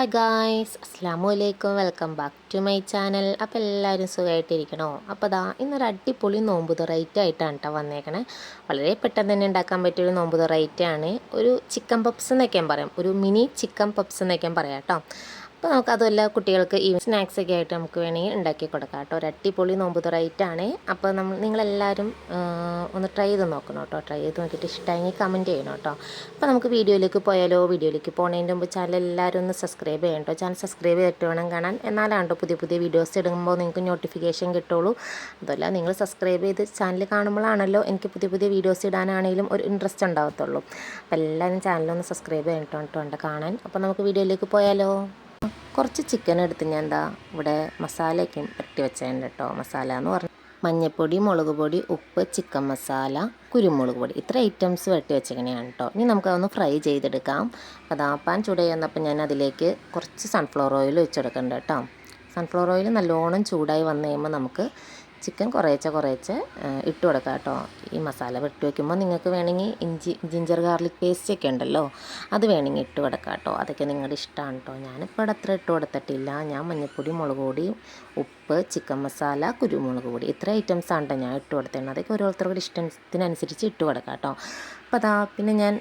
Hi guys അസ്സാം വലൈക്കും welcome back to my channel അപ്പോൾ എല്ലാവരും സുഖമായിട്ടിരിക്കണോ അപ്പോൾ ദാ ഇന്നൊരു അടിപൊളി നോമ്പ് റൈറ്റ് ആയിട്ടാണ് കേട്ടോ വന്നേക്കണേ. വളരെ പെട്ടെന്ന് തന്നെ ഉണ്ടാക്കാൻ പറ്റിയൊരു നോമ്പ് തുറൈറ്റ് ആണ്. ഒരു ചിക്കൻ പപ്സ് എന്നൊക്കെ പറയാം. ഒരു മിനി ചിക്കൻ പപ്സ് എന്നൊക്കെ പറയാം കേട്ടോ അപ്പോൾ നമുക്ക് അതുമല്ല കുട്ടികൾക്ക് ഈ സ്നാക്സ് ഒക്കെ ആയിട്ട് നമുക്ക് വേണമെങ്കിൽ ഉണ്ടാക്കി കൊടുക്കാം കേട്ടോ. ഒരു അടിപൊളി നോമ്പ് തുറയിട്ടാണ്. അപ്പോൾ നമ്മൾ നിങ്ങളെല്ലാവരും ഒന്ന് ട്രൈ ചെയ്ത് നോക്കണം കേട്ടോ. ട്രൈ ചെയ്ത് നോക്കിയിട്ട് ഇഷ്ടമായെങ്കിൽ കമന്റ് ചെയ്യണം കേട്ടോ. അപ്പോൾ നമുക്ക് വീഡിയോയിലേക്ക് പോയാലോ? വീഡിയോയിലേക്ക് പോകുന്നതിന്റെ മുമ്പ് ചാനൽ എല്ലാവരും ഒന്ന് സബ്സ്ക്രൈബ് ചെയ്യണം കേട്ടോ. ചാനൽ സബ്സ്ക്രൈബ് ചെയ്തിട്ട് വേണം കാണാൻ. എന്നാലാണ് കേട്ടോ പുതിയ പുതിയ വീഡിയോസ് ഇടുമ്പോൾ നിങ്ങൾക്ക് നോട്ടിഫിക്കേഷൻ കിട്ടുള്ളൂ. അതല്ല നിങ്ങൾ സബ്സ്ക്രൈബ് ചെയ്ത് ചാനൽ കാണുമ്പോഴാണല്ലോ എനിക്ക് പുതിയ പുതിയ വീഡിയോസ് ഇടാനാണെങ്കിലും ഒരു ഇൻട്രസ്റ്റ് ഉണ്ടാകത്തുള്ളൂ അപ്പോൾ എല്ലാവരും ചാനലൊന്ന് സബ്സ്ക്രൈബ് ചെയ്യണം കേട്ടോ. കാണാൻ. അപ്പോൾ നമുക്ക് വീഡിയോയിലേക്ക് പോയാലോ? കുറച്ച് ചിക്കൻ എടുത്ത് ഞാൻ എന്താ ഇവിടെ മസാലയൊക്കെ പുരട്ടി വെച്ചതിന്റെ കേട്ടോ മസാല എന്ന് പറഞ്ഞു മഞ്ഞൾപ്പൊടി മുളക് പൊടി ഉപ്പ് ചിക്കൻ മസാല കുരുമുളക് പൊടി. ഇത്ര ഐറ്റംസ് വെട്ടി വെച്ചിങ്ങനെയാണ് കേട്ടോ ഇനി നമുക്കതൊന്ന് ഫ്രൈ ചെയ്തെടുക്കാം. അതാ പാൻ ചൂട് വന്നപ്പോൾ ഞാൻ അതിലേക്ക് കുറച്ച് സൺഫ്ലവർ ഓയിൽ ഒഴിച്ചെടുക്കുന്നുണ്ട് കേട്ടോ സൺഫ്ലവർ ഓയിൽ നല്ലോണം ചൂടായി വന്നു കഴിയുമ്പോൾ നമുക്ക് ചിക്കൻ കുറേച്ചെ കുറേച്ചെ ഇട്ട് കൊടുക്കാം കേട്ടോ. ഈ മസാല വെട്ടി വയ്ക്കുമ്പോൾ നിങ്ങൾക്ക് വേണമെങ്കിൽ ഇഞ്ചി ജിഞ്ചർ ഗാർലിക് പേസ്റ്റ് ഒക്കെ ഉണ്ടല്ലോ അത് വേണമെങ്കിൽ ഇട്ട് കൊടുക്കാം കേട്ടോ. അതൊക്കെ നിങ്ങളുടെ ഇഷ്ടമാണ് കേട്ടോ. ഞാനിപ്പോൾ ഇവിടെ അത്ര ഇട്ട് കൊടുത്തിട്ടില്ല. ഞാൻ മഞ്ഞൾപ്പൊടി മുളക് പൊടി ഉപ്പ് ചിക്കൻ മസാല കുരുമുളക് പൊടി ഇത്ര ഐറ്റംസ് ആണ് കേട്ടോ ഞാൻ ഇട്ട് കൊടുത്തേണ്ടത് അതൊക്കെ ഓരോരുത്തരുടെ ഇഷ്ടത്തിനനുസരിച്ച് ഇട്ട് കൊടുക്കാം കേട്ടോ. അപ്പോൾ അതാ പിന്നെ ഞാൻ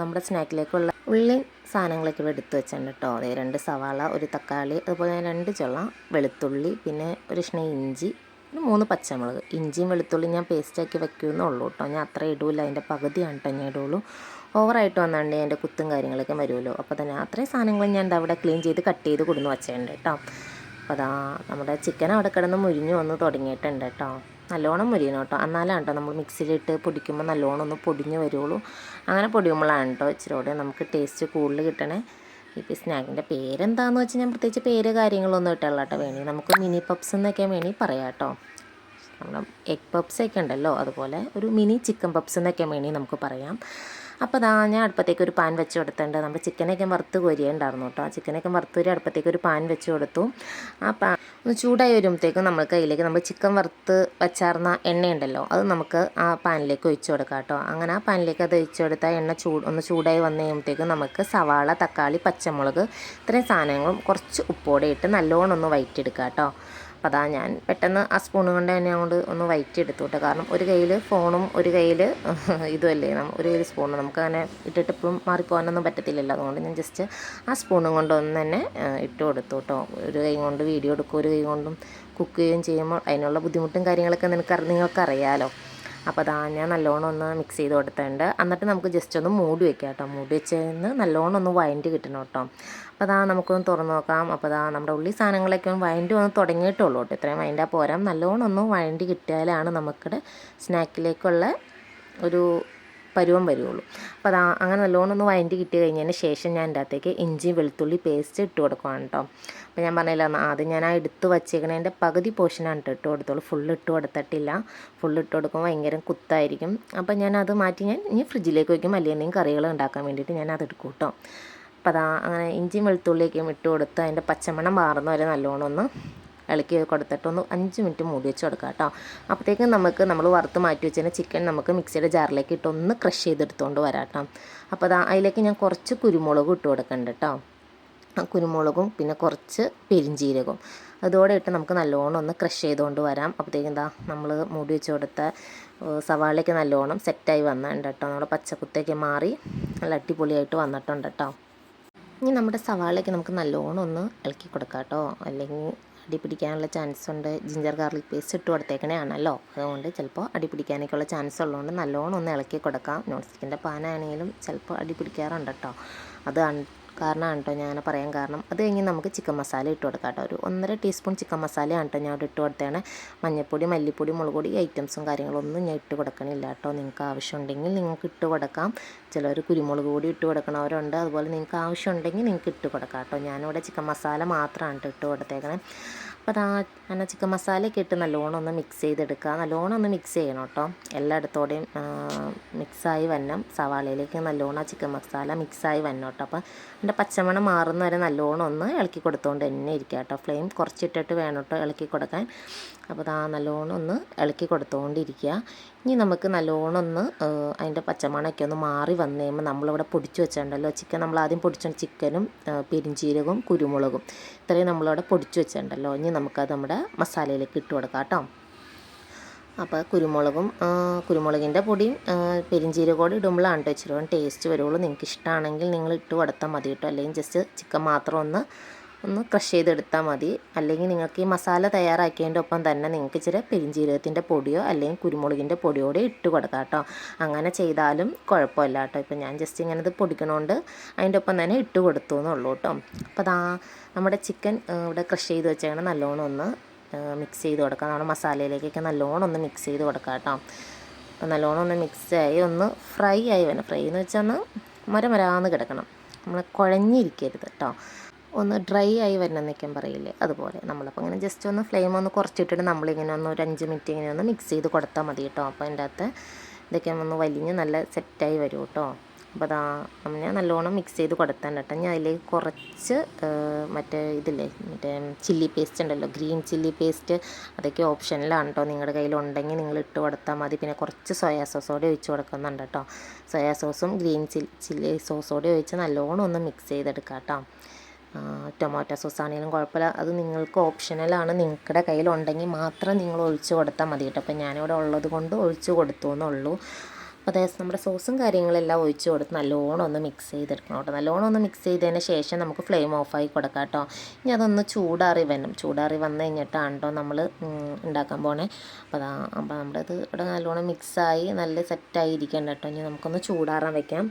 നമ്മുടെ സ്നാക്കിലേക്കുള്ള ഉള്ളി സാധനങ്ങളൊക്കെ ഇവിടെ എടുത്ത് വെച്ചിട്ടുണ്ട് കേട്ടോ. അതായത് രണ്ട് സവാള ഒരു തക്കാളി അതുപോലെ രണ്ട് ചുള്ള വെളുത്തുള്ളി പിന്നെ ഒരു ഇഷ്ണ ഇഞ്ചി പിന്നെ മൂന്ന് പച്ചമുളക്. ഇഞ്ചിയും വെളുത്തുള്ളിയും ഞാൻ പേസ്റ്റാക്കി വെക്കുമെന്നേ ഉള്ളൂ കേട്ടോ. ഞാൻ അത്ര ഇടൂല. അതിന്റെ പകുതിയാണ് കേട്ടോ ഞാൻ ഇടുള്ളൂ. ഓവറായിട്ട് വന്നാണ്ട് എന്റെ കുത്തും കാര്യങ്ങളൊക്കെ വരുമല്ലോ. അപ്പോൾ തന്നെ അത്രയും സാധനങ്ങൾ ഞാൻ അവിടെ ക്ലീൻ ചെയ്ത് കട്ട് ചെയ്ത് കൊടുന്ന് വെച്ചിട്ടുണ്ട് കേട്ടോ. അപ്പോൾ അതാ നമ്മുടെ ചിക്കൻ അവിടെ കിടന്ന് മുരിഞ്ഞു വന്ന് തുടങ്ങിയിട്ടുണ്ട് കേട്ടോ. നല്ലോണം മുരിയണം കേട്ടോ. എന്നാലാണ് കേട്ടോ നമ്മൾ മിക്സിയിലിട്ട് പൊടിക്കുമ്പോൾ നല്ലോണം ഒന്ന് പൊടിഞ്ഞ് വരുള്ളൂ. അങ്ങനെ പൊടിയുമ്പോഴാണ് കേട്ടോ ഇച്ചിരി കൂടെ നമുക്ക് ടേസ്റ്റ് കൂടുതൽ കിട്ടണേ. ഇപ്പോൾ സ്നാക്കിന്റെ പേരെന്താണെന്ന് വെച്ചാൽ ഞാൻ പ്രത്യേകിച്ച് പേര് കാര്യങ്ങളൊന്നും ഇട്ടല്ല കേട്ടോ വേണി. നമുക്ക് മിനി പപ്സ് എന്നൊക്കെ വേണി പറയാം കേട്ടോ നമ്മുടെ എഗ് പപ്സൊക്കെ ഉണ്ടല്ലോ അതുപോലെ ഒരു മിനി ചിക്കൻ പപ്സ് എന്നൊക്കെ വേണി നമുക്ക് പറയാം. അപ്പോൾ അതാ ഞാൻ അടുപ്പത്തേക്ക് ഒരു പാൻ വെച്ച് കൊടുത്തിട്ടുണ്ട്. നമ്മൾ ചിക്കനൊക്കെ വറുത്ത് കോരിയുണ്ടായിരുന്നു കേട്ടോ. ചിക്കനൊക്കെ വറുത്ത് ഒരു അടുപ്പത്തേക്ക് ഒരു പാൻ വെച്ച് കൊടുത്തു. ആ പാൻ ഒന്ന് ചൂടായി വരുമ്പോഴത്തേക്കും നമുക്ക് അതിലേക്ക് നമ്മൾ ചിക്കൻ വറുത്ത് വെച്ചാർന്ന എണ്ണയുണ്ടല്ലോ അത് നമുക്ക് ആ പാനിലേക്ക് ഒഴിച്ചു കൊടുക്കാം കേട്ടോ. അങ്ങനെ ആ പാനിലേക്ക് അത് ഒഴിച്ചു കൊടുത്താൽ എണ്ണ ചൂട് ഒന്ന് ചൂടായി വന്നു കഴിയുമ്പോഴത്തേക്കും നമുക്ക് സവാള തക്കാളി പച്ചമുളക് ഇത്രയും സാധനങ്ങളും കുറച്ച് ഉപ്പോടെ ഇട്ട് നല്ലോണം ഒന്ന് വയറ്റിയെടുക്കാം കേട്ടോ. അപ്പോൾ അതാ ഞാൻ പെട്ടെന്ന് ആ സ്പൂൺ കൊണ്ട് തന്നെ അങ്ങോട്ട് ഒന്ന് വയറ്റി എടുത്തു കേട്ടോ കാരണം ഒരു കയ്യിൽ ഫോണും ഒരു കയ്യിൽ ഇതുമല്ലേ ഒരു കയ്യിൽ സ്പൂണും നമുക്ക് അങ്ങനെ ഇട്ടിട്ട് ഇപ്പം മാറിപ്പോകാനൊന്നും പറ്റത്തില്ലല്ലോ. അതുകൊണ്ട് ഞാൻ ജസ്റ്റ് ആ സ്പൂണും കൊണ്ട് ഒന്ന് തന്നെ ഇട്ട് കൊടുത്തു ഒരു കൈ കൊണ്ട് വീഡിയോ എടുക്കും ഒരു കൈ കൊണ്ടും കുക്ക് ചെയ്യുകയും ചെയ്യുമ്പോൾ അതിനുള്ള ബുദ്ധിമുട്ടും കാര്യങ്ങളൊക്കെ നിനക്ക് നിങ്ങൾക്കറിയാലോ. അപ്പോൾ അതാ ഞാൻ നല്ലോണം ഒന്ന് മിക്സ് ചെയ്ത് കൊടുത്തിട്ടുണ്ട്. എന്നിട്ട് നമുക്ക് ജസ്റ്റ് ഒന്ന് മൂടി വെക്കാം കേട്ടോ മൂടി വെച്ചതിന് നല്ലോണം ഒന്ന് വൈൻഡ് കിട്ടണം കേട്ടോ അപ്പോൾ അതാ നമുക്കൊന്ന് തുറന്ന് നോക്കാം. അപ്പോൾ അതാ നമ്മുടെ ഉള്ളി സാധനങ്ങളൊക്കെ ഒന്ന് വഴണ്ടി വന്ന് തുടങ്ങിയിട്ടുള്ളൂ കേട്ടോ. ഇത്രയും വഴണ്ടാ പോരാ. നല്ലോണം ഒന്ന് വഴണ്ടി കിട്ടിയാലാണ് നമുക്കിടെ സ്നാക്കിലേക്കുള്ള ഒരു പരുവം വരുള്ളൂ. അപ്പോൾ അതാ അങ്ങനെ നല്ലോണം ഒന്ന് വഴണ്ടി കിട്ടി കഴിഞ്ഞതിന് ശേഷം ഞാൻ എന്റെ അകത്തേക്ക് ഇഞ്ചി വെളുത്തുള്ളി പേസ്റ്റ് ഇട്ട് കൊടുക്കുകയാണ് കേട്ടോ. അപ്പോൾ ഞാൻ പറഞ്ഞില്ല ആദ്യം ഞാൻ ആ എടുത്ത് വച്ചേക്കണതിന്റെ പകുതി പോർഷനാണ് കേട്ടോ ഇട്ട് കൊടുത്തോളൂ ഫുൾ ഇട്ട് കൊടുത്തിട്ടില്ല. ഫുൾ ഇട്ട് കൊടുക്കുമ്പോൾ ഭയങ്കര കുത്തായിരിക്കും. അപ്പോൾ ഞാൻ അത് മാറ്റി ഞാൻ ഇനി ഫ്രിഡ്ജിലേക്ക് വയ്ക്കും. അല്ലെങ്കിൽ എന്തെങ്കിലും കറികൾ ഉണ്ടാക്കാൻ വേണ്ടിയിട്ട് ഞാൻ അത് എടുക്കും കേട്ടോ. അപ്പോൾ അതാ അങ്ങനെ ഇഞ്ചിയും വെളുത്തുള്ളിയൊക്കെയും ഇട്ട് കൊടുത്ത് അതിന്റെ പച്ചമണം മാറുന്ന വരെ നല്ലോണം ഒന്ന് ഇളക്കി കൊടുത്തിട്ട് ഒന്ന് അഞ്ച് മിനിറ്റ് മൂടി വെച്ച് കൊടുക്കാം കേട്ടോ. അപ്പോഴത്തേക്കും നമുക്ക് നമ്മൾ വറുത്ത് മാറ്റി വെച്ചതിന് ചിക്കൻ നമുക്ക് മിക്സിയുടെ ജാറിലേക്ക് ഇട്ട് ഒന്ന് ക്രഷ് ചെയ്തെടുത്തുകൊണ്ട് വരാം കേട്ടോ. അപ്പോൾ അതാ അതിലേക്ക് ഞാൻ കുറച്ച് കുരുമുളകും ഇട്ട് കൊടുക്കുന്നുണ്ട് കേട്ടോ. കുരുമുളകും പിന്നെ കുറച്ച് പെരിഞ്ചീരകവും അതോടെ ഇട്ട് നമുക്ക് നല്ലോണം ഒന്ന് ക്രഷ് ചെയ്തുകൊണ്ട് വരാം. അപ്പോഴത്തേക്കും എന്താ നമ്മൾ മൂടി വെച്ച് കൊടുത്ത സവാളയൊക്കെ നല്ലോണം സെറ്റായി വന്നിട്ടുണ്ട് കേട്ടോ. നമ്മുടെ പച്ചക്കുത്തൊക്കെ മാറി നല്ല അടിപൊളിയായിട്ട് വന്നിട്ടുണ്ട് കേട്ടോ. ഇനി നമ്മുടെ സവാളയൊക്കെ നമുക്ക് നല്ലോണം ഒന്ന് ഇളക്കി കൊടുക്കാം കേട്ടോ. അല്ലെങ്കിൽ അടി പിടിക്കാനുള്ള ചാൻസ് ഉണ്ട്. ജിഞ്ചർ ഗാർലിക് പേസ്റ്റ് ഇട്ട് കൊടുത്തേക്കണേ അതുകൊണ്ട് ചിലപ്പോൾ അടി പിടിക്കാനൊക്കെയുള്ള ചാൻസ് ഉള്ളതുകൊണ്ട് നല്ലോണം ഒന്ന് ഇളക്കി കൊടുക്കാം. നോൺ സ്റ്റിക്കിന്റെ പാനാണെങ്കിലും ചിലപ്പോൾ അടി പിടിക്കാറുണ്ട് കേട്ടോ. അത് കാരണമാണ് കേട്ടോ ഞാൻ പറയാൻ കാരണം. അത് കഴിഞ്ഞ് നമുക്ക് ചിക്കൻ മസാല ഇട്ട് കൊടുക്കാം കേട്ടോ. ഒരു ഒന്നര ടീസ്പൂൺ ചിക്കൻ മസാലയാണ് കേട്ടോ ഞാൻ അവിടെ ഇട്ട് കൊടുത്തതാണ് മഞ്ഞൾപ്പൊടി മല്ലിപ്പൊടി മുളക് പൊടി ഐറ്റംസും കാര്യങ്ങളൊന്നും ഞാൻ ഇട്ട് കൊടുക്കണില്ല കേട്ടോ. നിങ്ങൾക്ക് ആവശ്യമുണ്ടെങ്കിൽ നിങ്ങൾക്ക് ഇട്ട് കൊടുക്കാം. ചിലർ കുരുമുളക് പൊടി ഇട്ട് കൊടുക്കണവരുണ്ട്. അതുപോലെ നിങ്ങൾക്ക് ആവശ്യമുണ്ടെങ്കിൽ നിങ്ങൾക്ക് ഇട്ട് കൊടുക്കാം കേട്ടോ. ഞാനിവിടെ ചിക്കൻ മസാല മാത്രമാണ് ഇട്ട് കൊടുത്തേക്കണേ. അപ്പോൾ അതാ അങ്ങനെ ചിക്കൻ മസാലയൊക്കെ ഇട്ട് നല്ലോണം ഒന്ന് മിക്സ് ചെയ്തെടുക്കുക നല്ലോണം ഒന്ന് മിക്സ് ചെയ്യണം കേട്ടോ എല്ലായിടത്തോടെയും മിക്സായി വരണം. സവാളയിലേക്ക് നല്ലോണം ആ ചിക്കൻ മസാല മിക്സായി വരണം കേട്ടോ അപ്പോൾ എന്റെ പച്ചമണം മാറുന്ന വരെ നല്ലോണം ഒന്ന് ഇളക്കി കൊടുത്തുകൊണ്ട് തന്നെ ഇരിക്കുക കേട്ടോ ഫ്ലെയിം കുറച്ചിട്ടിട്ട് വേണം കേട്ടോ ഇളക്കി കൊടുക്കാൻ. അപ്പോൾ അതാ നല്ലോണം ഒന്ന് ഇളക്കി കൊടുത്തുകൊണ്ടിരിക്കുക ഇനി നമുക്ക് നല്ലോണം ഒന്ന് അതിന്റെ പച്ചമണമൊക്കെ ഒന്ന് മാറി വന്നു കഴിയുമ്പോൾ നമ്മളിവിടെ പൊടിച്ച് വെച്ചിട്ടുണ്ടല്ലോ ചിക്കൻ നമ്മൾ ആദ്യം പൊടിച്ച ചിക്കനും പെരിഞ്ചീരകവും കുരുമുളകും ഇത്രയും നമ്മളിവിടെ പൊടിച്ച് വെച്ചിട്ടുണ്ടല്ലോ ഇനി നമുക്കത് നമ്മുടെ മസാലയിലേക്ക് ഇട്ട് കൊടുക്കാം കേട്ടോ. അപ്പോൾ കുരുമുളകും കുരുമുളകിന്റെ പൊടിയും ആ, പെരിഞ്ചീരകം കൂടി ഇടുമ്പോഴാണ് കേട്ടോ ഇച്ചിരി ടേസ്റ്റ് വരുള്ളൂ. നിങ്ങൾക്ക് ഇഷ്ടമാണെങ്കിൽ നിങ്ങൾ ഇട്ട് കൊടുത്താൽ മതി കേട്ടോ. അല്ലെങ്കിൽ ജസ്റ്റ് ചിക്കൻ മാത്രം ഒന്ന് ഒന്ന് ക്രഷ് ചെയ്തെടുത്താൽ മതി. അല്ലെങ്കിൽ നിങ്ങൾക്ക് ഈ മസാല തയ്യാറാക്കിയതിന്റെ ഒപ്പം തന്നെ നിങ്ങൾക്ക് ഇച്ചിരി പെരിഞ്ചീരകത്തിന്റെ പൊടിയോ അല്ലെങ്കിൽ കുരുമുളകിന്റെ പൊടിയോ കൂടി ഇട്ട് കൊടുക്കാം കേട്ടോ. അങ്ങനെ ചെയ്താലും കുഴപ്പമില്ല കേട്ടോ. ഇപ്പം ഞാൻ ജസ്റ്റ് ഇങ്ങനെ ഇത് പൊടിക്കണോണ്ട് അതിന്റെ ഒപ്പം തന്നെ ഇട്ട് കൊടുത്തു എന്നുള്ളൂ കേട്ടോ. അപ്പോൾ അതാ നമ്മുടെ ചിക്കൻ ഇവിടെ ക്രഷ് ചെയ്ത് വെച്ചാണ് നല്ലോണം ഒന്ന് മിക്സ് ചെയ്ത് കൊടുക്കാം. നമ്മുടെ മസാലയിലേക്കൊക്കെ നല്ലോണം ഒന്ന് മിക്സ് ചെയ്ത് കൊടുക്കാം കേട്ടോ. നല്ലോണം ഒന്ന് മിക്സ് ആയി ഒന്ന് ഫ്രൈ ആയി വേണം ഫ്രൈ എന്ന് വെച്ചാൽ ഒന്ന് മരമരാന്ന് കിടക്കണം. നമ്മൾ കുഴഞ്ഞിരിക്കരുത് കേട്ടോ. ഒന്ന് ഡ്രൈ ആയി വരണം നിൽക്കാൻ പറയില്ലേ? അതുപോലെ നമ്മളപ്പോൾ ഇങ്ങനെ ജസ്റ്റ് ഒന്ന് ഫ്ലെയിം ഒന്ന് കുറച്ചിട്ടിട്ട് നമ്മളിങ്ങനെ ഒന്ന് ഒരു അഞ്ച് മിനിറ്റ് ഇങ്ങനെ ഒന്ന് മിക്സ് ചെയ്ത് കൊടുത്താൽ മതി കേട്ടോ അപ്പോൾ അതിന്റെ അകത്ത് ഇതൊക്കെ ഒന്ന് വലിഞ്ഞ് നല്ല സെറ്റായി വരും കേട്ടോ അപ്പോൾ അതാ ഞാൻ നല്ലോണം മിക്സ് ചെയ്ത് കൊടുത്താൻ കേട്ടോ ഞാൻ അതിലേക്ക് കുറച്ച് മറ്റേ ഇതില്ലേ മറ്റേ ചില്ലി പേസ്റ്റ് ഉണ്ടല്ലോ ഗ്രീൻ ചില്ലി പേസ്റ്റ് അതൊക്കെ ഓപ്ഷനിലാണ് കേട്ടോ നിങ്ങളുടെ കയ്യിലുണ്ടെങ്കിൽ നിങ്ങൾ ഇട്ട് കൊടുത്താൽ മതി. പിന്നെ കുറച്ച് സോയാ സോസോടെ ഒഴിച്ച് കൊടുക്കുന്നുണ്ട് കേട്ടോ സോയാ സോസും ഗ്രീൻ ചില്ലി ചില്ലി സോസോടെ ഒഴിച്ച് നല്ലോണം ഒന്ന് മിക്സ് ചെയ്തെടുക്കാം കേട്ടോ ടൊമാറ്റോ സോസ് ആണെങ്കിലും കുഴപ്പമില്ല. അത് നിങ്ങൾക്ക് ഓപ്ഷനലാണ്. നിങ്ങളുടെ കയ്യിലുണ്ടെങ്കിൽ മാത്രം നിങ്ങൾ ഒഴിച്ച് കൊടുത്താൽ മതി കേട്ടോ. അപ്പോൾ ഞാനിവിടെ ഉള്ളത് കൊണ്ട് ഒഴിച്ച് കൊടുത്തു എന്നുള്ളൂ അപ്പോൾ അതായത് നമ്മുടെ സോസും കാര്യങ്ങളെല്ലാം ഒഴിച്ച് കൊടുത്ത് നല്ലോണം ഒന്ന് മിക്സ് ചെയ്തെടുക്കണം കേട്ടോ. നല്ലോണം ഒന്ന് മിക്സ് ചെയ്തതിന് ശേഷം നമുക്ക് ഫ്ലെയിം ഓഫായി കൊടുക്കാം കേട്ടോ. ഇനി അതൊന്ന് ചൂടാറി വരണം ചൂടാറി വന്നു കഴിഞ്ഞിട്ടാണ് നമ്മൾ ഉണ്ടാക്കാൻ പോണേ. അപ്പോൾ അതാ അപ്പോൾ നമ്മുടെ ഇത് ഇവിടെ നല്ലോണം മിക്സായി നല്ല സെറ്റായി ഇരിക്കണ്ട കേട്ടോ. ഇനി നമുക്കൊന്ന് ചൂടാറാൻ വെക്കാം.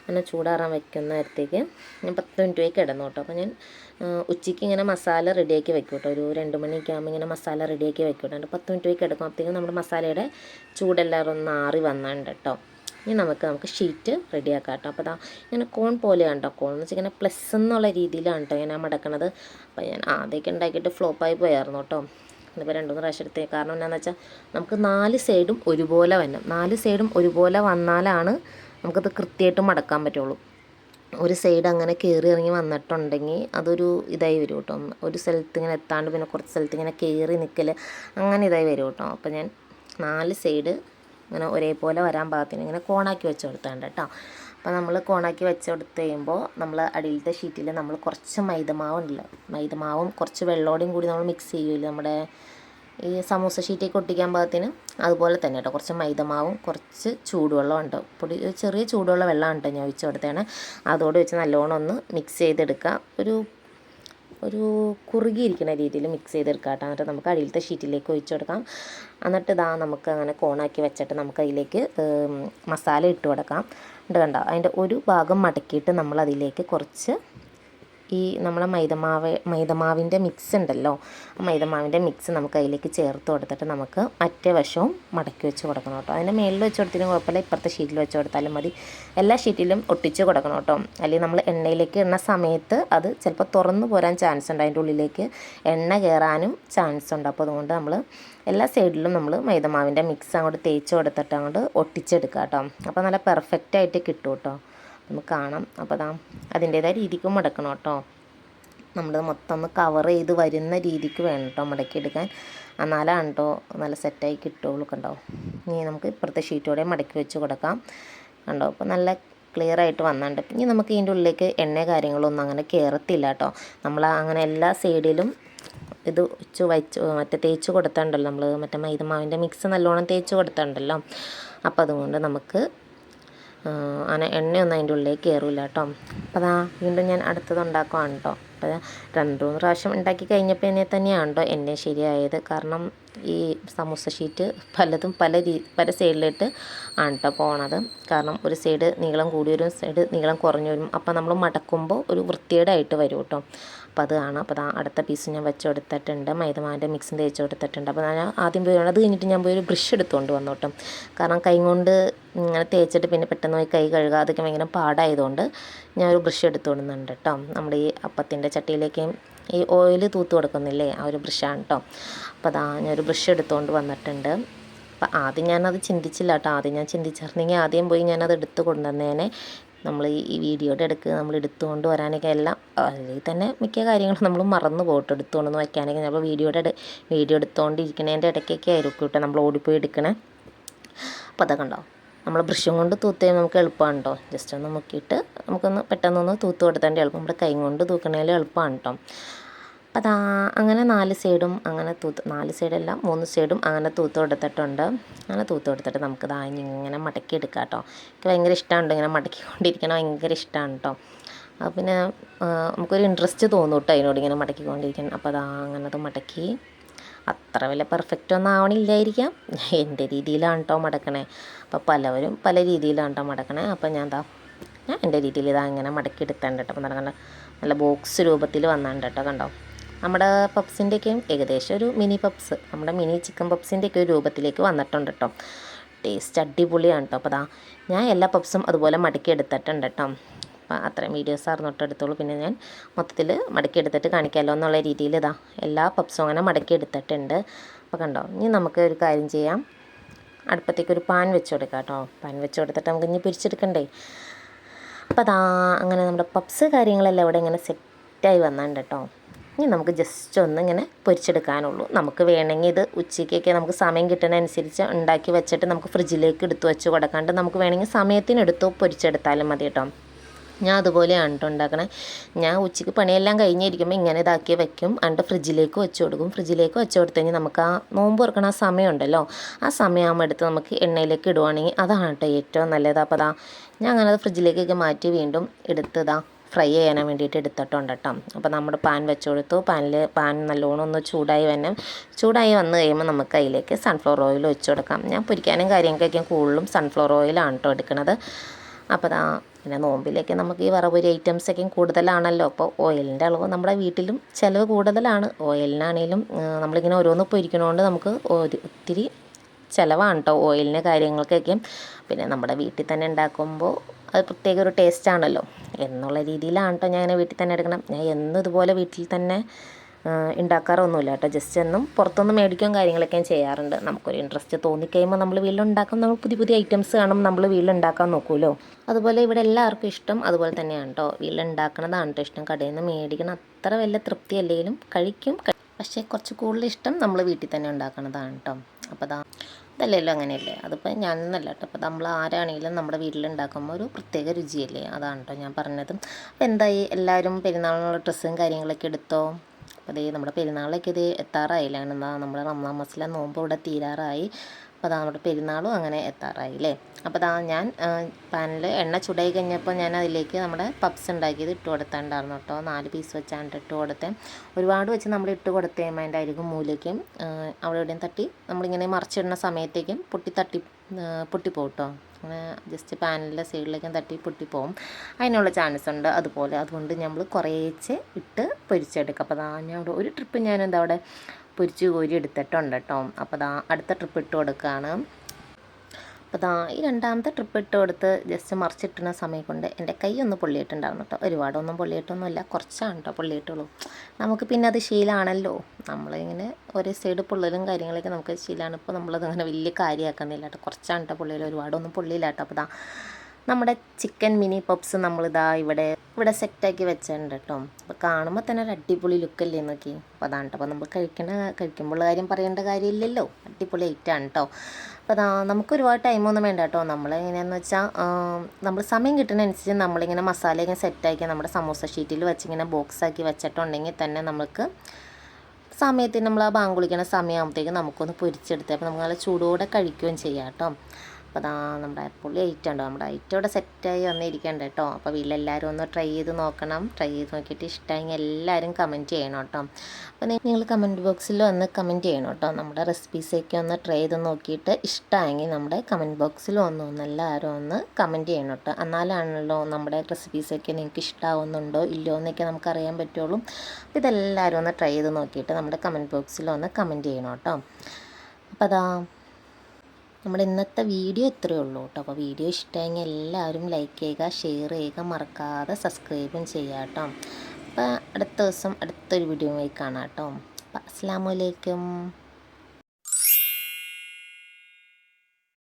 അങ്ങനെ ചൂടാറാൻ വെക്കുന്ന നേരത്തേക്ക് ഞാൻ പത്ത് മിനിറ്റ് വയ്ക്ക് കിടന്നു കേട്ടോ. അപ്പോൾ ഞാൻ ഉച്ചയ്ക്ക് ഇങ്ങനെ മസാല റെഡിയാക്കി വെക്കും കേട്ടോ ഒരു രണ്ട് മണിയൊക്കെ ആകുമ്പോൾ ഇങ്ങനെ മസാല റെഡിയാക്കി വെക്കും കേട്ടോ പത്ത് മിനിറ്റ് പോയി കിടക്കുമ്പോഴത്തേക്കും നമ്മുടെ മസാലയുടെ ചൂടെല്ലാവരും ഒന്ന് ആറി വന്നിട്ടുണ്ട് കേട്ടോ ഇനി നമുക്ക് നമുക്ക് ഷീറ്റ് റെഡിയാക്കാം കേട്ടോ അപ്പോൾ അതാ ഇങ്ങനെ കോൺ പോലെയാണ് കേട്ടോ കോൺ? എന്ന് വെച്ചാൽ ഇങ്ങനെ പ്ലസ് എന്നുള്ള രീതിയിലാണ് കേട്ടോ ഞാൻ മടക്കണത്. അപ്പോൾ ഞാൻ ആദ്യമൊക്കെ ഉണ്ടാക്കിയിട്ട് ഫ്ലോപ്പായി പോയായിരുന്നു കേട്ടോ ഇതിപ്പോൾ രണ്ടുമൂന്ന് പ്രാവശ്യം എടുത്തേ. കാരണം എന്താണെന്ന് വെച്ചാൽ നമുക്ക് നാല് സൈഡും ഒരുപോലെ വരണം. നാല് സൈഡും ഒരുപോലെ വന്നാലാണ് നമുക്കത് കൃത്യമായിട്ട് മടക്കാൻ പറ്റുള്ളൂ. ഒരു സൈഡ് അങ്ങനെ കയറി ഇറങ്ങി വന്നിട്ടുണ്ടെങ്കിൽ അതൊരു ഇതായി വരും കേട്ടോ. ഒരു സ്ഥലത്ത് ഇങ്ങനെ എത്താണ്ട് പിന്നെ കുറച്ച് സ്ഥലത്ത് ഇങ്ങനെ കയറി നിൽക്കൽ അങ്ങനെ ഇതായി വരും കേട്ടോ. അപ്പോൾ ഞാൻ നാല് സൈഡ് ഇങ്ങനെ ഒരേപോലെ വരാൻ പാകത്തിന് ഇങ്ങനെ കോണാക്കി വെച്ച് കൊടുത്താണ്ട് കേട്ടോ. അപ്പോൾ നമ്മൾ കോണാക്കി വെച്ച് കൊടുത്ത് കഴിയുമ്പോൾ നമ്മൾ അടിയിലത്തെ ഷീറ്റിൽ നമ്മൾ കുറച്ച് മൈദമാവ് ഉണ്ടല്ലോ മൈദമാവും കുറച്ച് വെള്ളോടെയും കൂടി നമ്മൾ മിക്സ് ചെയ്യുമല്ലോ നമ്മുടെ ഈ സമൂസ ഷീറ്റൊക്കെ ഒട്ടിക്കാൻ പാകത്തിന് അതുപോലെ തന്നെ കേട്ടോ. കുറച്ച് മൈദമാവും കുറച്ച് ചൂടുവെള്ളം ഉണ്ട്. പൊടി ചെറിയ ചൂടുള്ള വെള്ളം ഉണ്ട് ഞാൻ ഒഴിച്ച് കൊടുത്തേണ് അതോടെ വെച്ച് നല്ലോണം ഒന്ന് മിക്സ് ചെയ്തെടുക്കുക ഒരു ഒരു കുറുകിയിരിക്കുന്ന രീതിയിൽ മിക്സ് ചെയ്തെടുക്കുക കേട്ടോ. എന്നിട്ട് നമുക്ക് അടിയിലത്തെ ഷീറ്റിലേക്ക് ഒഴിച്ചു കൊടുക്കാം. എന്നിട്ട് ഇതാ നമുക്ക് അങ്ങനെ കോണാക്കി വെച്ചിട്ട് നമുക്ക് അതിലേക്ക് മസാല ഇട്ട് കൊടുക്കാം. ഉണ്ട് കണ്ടോ? അതിന്റെ ഒരു ഭാഗം മടക്കിയിട്ട് നമ്മൾ അതിലേക്ക് കുറച്ച് ഈ നമ്മളെ മൈദമാവ് മൈദമാവിന്റെ മിക്സ് ഉണ്ടല്ലോ മൈദമാവിന്റെ മിക്സ് നമുക്ക് അതിലേക്ക് ചേർത്ത് കൊടുത്തിട്ട് നമുക്ക് മറ്റേ വശവും മടക്കി വെച്ച് കൊടുക്കണം കേട്ടോ. അതിന്റെ മേളിൽ വെച്ച് കൊടുത്തിട്ടും കുഴപ്പമില്ല ഇപ്പുറത്തെ ഷീറ്റിൽ വെച്ച് കൊടുത്താലും മതി. എല്ലാ ഷീറ്റിലും ഒട്ടിച്ച് കൊടുക്കണം കേട്ടോ. അല്ലെങ്കിൽ നമ്മൾ എണ്ണയിലേക്ക് ഇടുന്ന സമയത്ത് അത് ചിലപ്പോൾ തുറന്നു പോരാൻ ചാൻസ് ഉണ്ട് അതിന്റെ ഉള്ളിലേക്ക് എണ്ണ കയറാനും ചാൻസ് ഉണ്ട്. അപ്പോൾ അതുകൊണ്ട് നമ്മൾ എല്ലാ സൈഡിലും നമ്മൾ മൈദമാവിന്റെ മിക്സ് അങ്ങോട്ട് തേച്ച് കൊടുത്തിട്ട് അങ്ങോട്ട് ഒട്ടിച്ചെടുക്കുക കേട്ടോ. അപ്പോൾ നല്ല പെർഫെക്റ്റ് ആയിട്ട് കിട്ടും കേട്ടോ. നമുക്ക് കാണാം. അപ്പോൾ അതാ അതിന്റേതായ രീതിക്ക് മടക്കണം കേട്ടോ. നമ്മൾ മൊത്തം ഒന്ന് കവർ ചെയ്ത് വരുന്ന രീതിക്ക് വേണം കേട്ടോ മടക്കിയെടുക്കാൻ എന്നാലാണ് കേട്ടോ നല്ല സെറ്റായി കിട്ടുള്ളൂ കണ്ടോ. ഇനി നമുക്ക് ഇപ്പുറത്തെ ഷീറ്റോടെ മടക്കി വെച്ച് കൊടുക്കാം. കണ്ടോ? അപ്പോൾ നല്ല ക്ലിയർ ആയിട്ട് വന്നിട്ടുണ്ട്. ഇനി നമുക്ക് ഇതിന്റെ ഉള്ളിലേക്ക് എണ്ണ കാര്യങ്ങളൊന്നും അങ്ങനെ കയറത്തില്ല കേട്ടോ നമ്മൾ അങ്ങനെ എല്ലാ സൈഡിലും ഇത് വെച്ച് വച്ച് മറ്റേ തേച്ച് കൊടുത്തുണ്ടല്ലോ നമ്മൾ മറ്റേ മൈദമാവിന്റെ മിക്സ് നല്ലോണം തേച്ച് കൊടുത്തുണ്ടല്ലോ. അപ്പോൾ അതുകൊണ്ട് നമുക്ക് അങ്ങനെ എണ്ണയൊന്നും അതിന്റെ ഉള്ളിലേക്ക് കയറില്ല കേട്ടോ. അപ്പോൾ അതാ വീണ്ടും ഞാൻ അടുത്തത് ഉണ്ടാക്കുവാണ് കേട്ടോ. അപ്പോൾ രണ്ട് മൂന്ന് പ്രാവശ്യം ഉണ്ടാക്കി കഴിഞ്ഞപ്പോൾ എന്നെ തന്നെയാണല്ലോ എന്നെ ശരിയായത്. കാരണം ഈ സമൂസ ഷീറ്റ് പലതും പല രീ പല സൈഡിലിട്ട് ആണ് കേട്ടോ പോണത്. കാരണം ഒരു സൈഡ് നീളം കൂടി വരും സൈഡ് നീളം കുറഞ്ഞു വരും. അപ്പോൾ നമ്മൾ മടക്കുമ്പോൾ ഒരു വൃത്തികേടായിട്ട് വരും കേട്ടോ അപ്പോൾ അതാണ് അപ്പോൾ അതാ അടുത്ത പീസ് ഞാൻ വെച്ച് കൊടുത്തിട്ടുണ്ട്. മൈദമാന്റെ മിക്സും തേച്ച് കൊടുത്തിട്ടുണ്ട്. അപ്പോൾ ഞാൻ ആദ്യം പോയി അത് കഴിഞ്ഞിട്ട് ഞാൻ പോയി ഒരു ബ്രഷ് എടുത്തുകൊണ്ട് വന്നു കേട്ടോ കാരണം കൈ കൊണ്ട് ഇങ്ങനെ തേച്ചിട്ട് പിന്നെ പെട്ടെന്ന് പോയി കൈ കഴുകുക അതൊക്കെ ഭയങ്കര പാടായതുകൊണ്ട് ഞാൻ ഒരു ബ്രഷ് എടുത്തുകൊടുക്കുന്നുണ്ട് കേട്ടോ നമ്മുടെ ഈ അപ്പത്തിന്റെ ചട്ടിയിലേക്ക് ഈ ഓയിൽ തൂത്ത് കൊടുക്കുന്നില്ലേ? ആ ഒരു ബ്രഷാണ് കേട്ടോ അപ്പോൾ അതാ ഞാനൊരു ബ്രഷ് എടുത്തുകൊണ്ട് വന്നിട്ടുണ്ട്. അപ്പം ആദ്യം ഞാനത് ചിന്തിച്ചില്ല കേട്ടോ ആദ്യം ഞാൻ ചിന്തിച്ചിരുന്നെങ്കിൽ ആദ്യം പോയി ഞാനത് എടുത്ത് കൊണ്ടുവന്നേനെ. നമ്മൾ ഈ വീഡിയോയുടെ ഇടയ്ക്ക് നമ്മൾ എടുത്തുകൊണ്ട് വരാനൊക്കെ എല്ലാം അതിൽ തന്നെ മിക്ക കാര്യങ്ങളും നമ്മൾ മറന്നു പോയിട്ട് എടുത്തുകൊണ്ടൊന്ന് വയ്ക്കാനൊക്കെ. ചിലപ്പോൾ വീഡിയോയുടെ ഇട വീഡിയോ എടുത്തുകൊണ്ടിരിക്കണേന്റെ ഇടയ്ക്കൊക്കെ ആയിരിക്കും കേട്ടോ നമ്മൾ ഓടിപ്പോയി എടുക്കണേ. അപ്പോൾ അതൊക്കെ ഉണ്ടോ? നമ്മൾ ബ്രഷും കൊണ്ട് തൂത്ത് നമുക്ക് എളുപ്പമാണ് കേട്ടോ ജസ്റ്റ് ഒന്ന് മുക്കിയിട്ട് നമുക്കൊന്ന് പെട്ടെന്നൊന്ന് തൂത്ത് കൊടുത്തേണ്ട എളുപ്പം. നമ്മുടെ കൈ കൊണ്ട് തൂക്കണേലും എളുപ്പമാണ് കേട്ടോ അപ്പോൾ അതാ അങ്ങനെ നാല് സൈഡും അങ്ങനെ തൂത്ത് നാല് സൈഡല്ല മൂന്ന് സൈഡും അങ്ങനെ തൂത്ത് കൊടുത്തിട്ടുണ്ട്. അങ്ങനെ തൂത്ത് കൊടുത്തിട്ട് നമുക്ക് ദാ ഇങ്ങനെ മടക്കി എടുക്കാം കേട്ടോ എനിക്ക് ഭയങ്കര ഇഷ്ടമാണ് ഇങ്ങനെ മടക്കിക്കൊണ്ടിരിക്കണം ഭയങ്കര ഇഷ്ടമാണ് കേട്ടോ അപ്പോൾ പിന്നെ നമുക്കൊരു ഇൻട്രസ്റ്റ് തോന്നും കേട്ടോ അതിനോട് ഇങ്ങനെ മടക്കിക്കൊണ്ടിരിക്കണം അപ്പോൾ അതാ അങ്ങനെ അത് മടക്കി അത്ര വലിയ പെർഫെക്റ്റ് ഒന്നും ആവണില്ലായിരിക്കാം. എന്റെ രീതിയിലാണ് കേട്ടോ മടക്കണേ. അപ്പോൾ പലവരും പല രീതിയിലാണ് കേട്ടോ മടക്കണേ. അപ്പോൾ ഞാൻ എന്താ ഞാൻ എന്റെ രീതിയിൽ ഇതാ ഇങ്ങനെ മടക്കി എടുത്തേണ്ട കേട്ടോ അപ്പോൾ നല്ല ബോക്സ് രൂപത്തിൽ വന്നാണ്ട് കേട്ടോ കണ്ടോ. നമ്മുടെ പപ്സിന്റെയൊക്കെയും ഏകദേശം ഒരു മിനി പപ്സ് നമ്മുടെ മിനി ചിക്കൻ പപ്സിന്റെയൊക്കെ ഒരു രൂപത്തിലേക്ക് വന്നിട്ടുണ്ട് കേട്ടോ ടേസ്റ്റ് അടിപൊളിയാണ് കേട്ടോ അപ്പോൾ അതാ ഞാൻ എല്ലാ പപ്സും അതുപോലെ മടക്കി എടുത്തിട്ടുണ്ട് കേട്ടോ അപ്പം അത്രയും വീഡിയോസ് ആയിരുന്നു തൊട്ടെടുത്തോളൂ പിന്നെ ഞാൻ മൊത്തത്തിൽ മടക്കി എടുത്തിട്ട് കാണിക്കാമല്ലോ എന്നുള്ള രീതിയിൽ ഇതാ എല്ലാ പപ്സും അങ്ങനെ മടക്കി എടുത്തിട്ടുണ്ട്. അപ്പോൾ കണ്ടോ ഇനി നമുക്ക് ഒരു കാര്യം ചെയ്യാം. അടുപ്പത്തേക്ക് ഒരു പാൻ വെച്ച് കൊടുക്കാം കേട്ടോ. പാൻ വെച്ച് കൊടുത്തിട്ട് നമുക്ക് ഇനി പിരിച്ചെടുക്കണ്ടേ? അപ്പോൾ അതാ അങ്ങനെ നമ്മുടെ പപ്സ് കാര്യങ്ങളെല്ലാം ഇവിടെ ഇങ്ങനെ സെറ്റായി വന്നിട്ടുണ്ട് കേട്ടോ. ഇനി നമുക്ക് ജസ്റ്റ് ഒന്ന് ഇങ്ങനെ പൊരിച്ചെടുക്കാനുള്ളൂ. നമുക്ക് വേണമെങ്കിൽ ഇത് ഉച്ചയ്ക്കൊക്കെ നമുക്ക് സമയം കിട്ടുന്നതനുസരിച്ച് ഉണ്ടാക്കി വെച്ചിട്ട് നമുക്ക് ഫ്രിഡ്ജിലേക്ക് എടുത്തു വെച്ച് കൊടുക്കാണ്ട് നമുക്ക് വേണമെങ്കിൽ സമയത്തിന് എടുത്ത് പൊരിച്ചെടുത്താലും മതി കേട്ടോ. ഞാൻ അതുപോലെയാണ് കേട്ടോ ഉണ്ടാക്കണേ. ഞാൻ ഉച്ചയ്ക്ക് പണിയെല്ലാം കഴിഞ്ഞിരിക്കുമ്പോൾ ഇങ്ങനെ ഇതാക്കി വെക്കും. അണ്ട് ഫ്രിഡ്ജിലേക്ക് വെച്ച് കൊടുക്കും. ഫ്രിഡ്ജിലേക്ക് വെച്ച് കൊടുത്തു കഴിഞ്ഞാൽ നമുക്ക് ആ നോമ്പ് തുറക്കണ സമയമുണ്ടല്ലോ. ആ സമയമാകുമ്പോൾ എടുത്ത് നമുക്ക് എണ്ണയിലേക്ക് ഇടുവാണെങ്കിൽ അതാണ് കേട്ടോ ഏറ്റവും നല്ലത്. അപ്പോൾ അതാ ഞാൻ അങ്ങനെ അത് ഫ്രിഡ്ജിലേക്കൊക്കെ മാറ്റി വീണ്ടും എടുത്തതാ ഫ്രൈ ചെയ്യാൻ വേണ്ടിയിട്ട് എടുത്തിട്ടുണ്ട് കേട്ടോ അപ്പോൾ നമ്മുടെ പാൻ വെച്ച് കൊടുത്തു. പാനിൽ പാൻ നല്ലോണം ഒന്ന് ചൂടായി വന്നെ ചൂടായി വന്ന് കഴിയുമ്പോൾ നമുക്ക് അതിലേക്ക് സൺഫ്ലവർ ഓയിൽ വെച്ച് കൊടുക്കാം. ഞാൻ പൊരിക്കാനും കാര്യങ്ങൾക്കൊക്കെ കൂടുതലും സൺഫ്ലവർ ഓയിലാണ് കേട്ടോ എടുക്കുന്നത് അപ്പോൾ പിന്നെ നോമ്പിലേക്ക് നമുക്ക് ഈ വറപൊരി ഐറ്റംസൊക്കെ കൂടുതലാണല്ലോ. അപ്പോൾ ഓയിലിന്റെ അളവ് നമ്മുടെ വീട്ടിലും ചിലവ് കൂടുതലാണ്. ഓയിലിനാണേലും ആ, നമ്മളിങ്ങനെ ഓരോന്ന് പൊരിക്കണോണ്ട് നമുക്ക് ഒത്തിരി ചിലവാണ് കേട്ടോ ഓയിലിന് കാര്യങ്ങൾക്കൊക്കെ. പിന്നെ നമ്മുടെ വീട്ടിൽ തന്നെ ഉണ്ടാക്കുമ്പോൾ അത് പ്രത്യേക ഒരു ടേസ്റ്റ് ആണല്ലോ. എന്നുള്ള രീതിയിലാണ് കേട്ടോ ഞാൻ വീട്ടിൽ തന്നെ എടുക്കണം. ഞാൻ എന്നും ഇതുപോലെ വീട്ടിൽ തന്നെ ഉണ്ടാക്കാറൊന്നുമില്ല കേട്ടോ. ജസ്റ്റ് എന്നും പുറത്തുനിന്ന് മേടിക്കുകയും കാര്യങ്ങളൊക്കെ ചെയ്യാറുണ്ട്. നമുക്കൊരു ഇൻട്രസ്റ്റ് തോന്നിക്കഴിയുമ്പോൾ നമ്മൾ വീട്ടിലുണ്ടാക്കും നമ്മൾ പുതിയ പുതിയ ഐറ്റംസ് കാണും നമ്മൾ വീട്ടിലുണ്ടാക്കാൻ നോക്കുമല്ലോ അതുപോലെ ഇവിടെ എല്ലാവർക്കും ഇഷ്ടം അതുപോലെ തന്നെയാണ് കേട്ടോ. വീട്ടിലുണ്ടാക്കണതാണ് കേട്ടോ ഇഷ്ടം. കടയിൽ നിന്ന് മേടിക്കണം അത്ര വലിയ തൃപ്തി അല്ലെങ്കിലും കഴിക്കും. പക്ഷേ കുറച്ച് കൂടുതൽ ഇഷ്ടം നമ്മൾ വീട്ടിൽ തന്നെ ഉണ്ടാക്കണതാണ് കേട്ടോ. അപ്പോൾ അതാ അതല്ലല്ലോ അങ്ങനെയല്ലേ? അതിപ്പോൾ ഞാനൊന്നല്ല കേട്ടോ. അപ്പോൾ നമ്മൾ ആരാണെങ്കിലും നമ്മുടെ വീട്ടിലുണ്ടാക്കുമ്പോൾ ഒരു പ്രത്യേക രുചിയല്ലേ? അതാണ് കേട്ടോ ഞാൻ പറഞ്ഞത്. അപ്പോൾ എന്തായി? എല്ലാവരും പെരുന്നാളിനുള്ള ഡ്രസ്സും കാര്യങ്ങളൊക്കെ എടുത്തോ? അപ്പോൾ നമ്മുടെ പെരുന്നാളൊക്കെ ഇത് എത്താറായില്ല? എന്താ നമ്മുടെ റംസാൻ മാസത്തിലെ നോമ്പ് ഇവിടെ തീരാറായി. അപ്പോൾ അതാ നമ്മുടെ പെരുന്നാളും അങ്ങനെ എത്താറായി അല്ലേ അപ്പോൾ അതാ ഞാൻ പാനിൽ എണ്ണ ചൂടായി കഴിഞ്ഞപ്പോൾ ഞാൻ അതിലേക്ക് നമ്മുടെ പപ്സ് ഉണ്ടാക്കിയത് ഇട്ട് കൊടുത്തുണ്ടായിരുന്നു കേട്ടോ. നാല് പീസ് വെച്ചാണ് ഇട്ട് കൊടുത്തത് ഒരുപാട് വെച്ച് നമ്മൾ ഇട്ട് കൊടുത്ത് കഴിയുമ്പോൾ അതിന്റെ മൂലയ്ക്കും അവിടെ എവിടെയും തട്ടി നമ്മളിങ്ങനെ മറിച്ചിടുന്ന സമയത്തേക്കും പൊട്ടി തട്ടി പൊട്ടിപ്പോകും കേട്ടോ. അങ്ങനെ ജസ്റ്റ് പാനിലെ സൈഡിലേക്കും തട്ടി പൊട്ടിപ്പോവും അതിനുള്ള ചാൻസ് ഉണ്ട് അതുപോലെ. അതുകൊണ്ട് നമ്മൾ കുറേച്ച് ഇട്ട് പൊരിച്ചെടുക്കുക അപ്പോൾ അതാ ഞാൻ ഒരു ട്രിപ്പ് ഞാൻ എന്താ അവിടെ പൊരിച്ച് കോരി എടുത്തിട്ടുണ്ട് കേട്ടോ അപ്പോൾ ദാ അടുത്ത ട്രിപ്പ് ഇട്ട് കൊടുക്കുകയാണ് അപ്പോൾ ദാ ഈ രണ്ടാമത്തെ ട്രിപ്പ് ഇട്ട് കൊടുത്ത് ജസ്റ്റ് മറിച്ചിട്ടുന്ന സമയം കൊണ്ട് എന്റെ കൈ ഒന്ന് പൊള്ളിയിട്ടുണ്ടായിരുന്നു കേട്ടോ ഒരുപാടൊന്നും പൊള്ളിയിട്ടൊന്നുമില്ല. കുറച്ചാണ് കേട്ടോ പൊള്ളിയിട്ടുള്ളൂ. നമുക്ക് പിന്നെ അത് ശീലമാണല്ലോ. നമ്മളിങ്ങനെ ഒരേ സൈഡ് പൊള്ളലും കാര്യങ്ങളൊക്കെ നമുക്ക് ശീലമാണ്. ഇപ്പോൾ നമ്മളത് അങ്ങനെ വലിയ കാര്യമാക്കുന്നില്ല കേട്ടോ കുറച്ചാണ് കേട്ടോ പൊള്ളിയിൽ ഒരുപാടൊന്നും പൊള്ളിയില്ല കേട്ടോ അപ്പോൾ ദാ നമ്മുടെ ചിക്കൻ മിനി പപ്സ് നമ്മളിതാ ഇവിടെ ഇവിടെ സെറ്റാക്കി വെച്ചിട്ടുണ്ട് കേട്ടോ അപ്പോൾ കാണുമ്പോൾ തന്നെ ഒരു അടിപൊളി ലുക്കല്ലേ നോക്കി. അപ്പോൾ അതാണ് കേട്ടോ അപ്പോൾ നമ്മൾ കഴിക്കണ കഴിക്കുമ്പോൾ കാര്യം പറയേണ്ട കാര്യമില്ലല്ലോ. അടിപൊളി ഐറ്റാണ് കേട്ടോ അപ്പോൾ അതാ നമുക്ക് ഒരുപാട് ടൈമൊന്നും വേണ്ട കേട്ടോ നമ്മൾ എങ്ങനെയാണെന്ന് വെച്ചാൽ നമ്മൾ സമയം കിട്ടുന്നതനുസരിച്ച് നമ്മളിങ്ങനെ മസാല ഇങ്ങനെ സെറ്റാക്കി നമ്മുടെ സമോസ ഷീറ്റിൽ വെച്ചിങ്ങനെ ബോക്സ് ആക്കി വെച്ചിട്ടുണ്ടെങ്കിൽ തന്നെ നമുക്ക് സമയത്തിന് നമ്മൾ ആ ബാങ്ക് കുളിക്കണ സമയമാകുമ്പോഴത്തേക്ക് നമുക്കൊന്ന് പൊരിച്ചെടുത്ത് അപ്പോൾ നമുക്ക് നല്ല ചൂടോടെ കഴിക്കുകയും ചെയ്യാം കേട്ടോ അപ്പോൾ അതാ നമ്മുടെ ഐറ്റം ഉണ്ടോ നമ്മുടെ ഐറ്റം ഇവിടെ സെറ്റായി വന്നിരിക്കണ്ട കേട്ടോ. അപ്പോൾ വീട്ടിലെല്ലാവരും ഒന്ന് ട്രൈ ചെയ്ത് നോക്കണം. ട്രൈ ചെയ്ത് നോക്കിയിട്ട് ഇഷ്ടമായെങ്കിൽ എല്ലാവരും കമന്റ് ചെയ്യണം കേട്ടോ. അപ്പോൾ നിങ്ങൾ കമന്റ് ബോക്സിൽ വന്ന് കമന്റ് ചെയ്യണം കേട്ടോ. നമ്മുടെ റെസിപ്പീസൊക്കെ ഒന്ന് ട്രൈ ചെയ്ത് നോക്കിയിട്ട് ഇഷ്ടമായെങ്കിൽ നമ്മുടെ കമന്റ് ബോക്സിൽ ഒന്ന് എല്ലാവരും ഒന്ന് കമന്റ് ചെയ്യണം കേട്ടോ. എന്നാലാണല്ലോ നമ്മുടെ റെസിപ്പീസൊക്കെ നിങ്ങൾക്ക് ഇഷ്ടമാവുന്നുണ്ടോ ഇല്ലയോ എന്നൊക്കെ നമുക്ക് അറിയാൻ പറ്റുള്ളൂ. ഇതെല്ലാവരും ഒന്ന് ട്രൈ ചെയ്ത് നോക്കിയിട്ട് നമ്മുടെ കമന്റ് ബോക്സിൽ ഒന്ന് കമന്റ് ചെയ്യണം കേട്ടോ. അപ്പോൾ അതാ നമ്മുടെ ഇന്നത്തെ വീഡിയോ ഇത്രയേ ഉള്ളൂ കേട്ടോ. അപ്പോൾ വീഡിയോ ഇഷ്ടമായെങ്കിൽ എല്ലാവരും ലൈക്ക് ചെയ്യുക ഷെയർ ചെയ്യുക മറക്കാതെ സബ്സ്ക്രൈബും ചെയ്യുക കേട്ടോ. അപ്പോൾ അടുത്ത ദിവസം അടുത്തൊരു വീഡിയോ കാണാം കേട്ടോ. അപ്പം അസ്ലാമലൈക്കും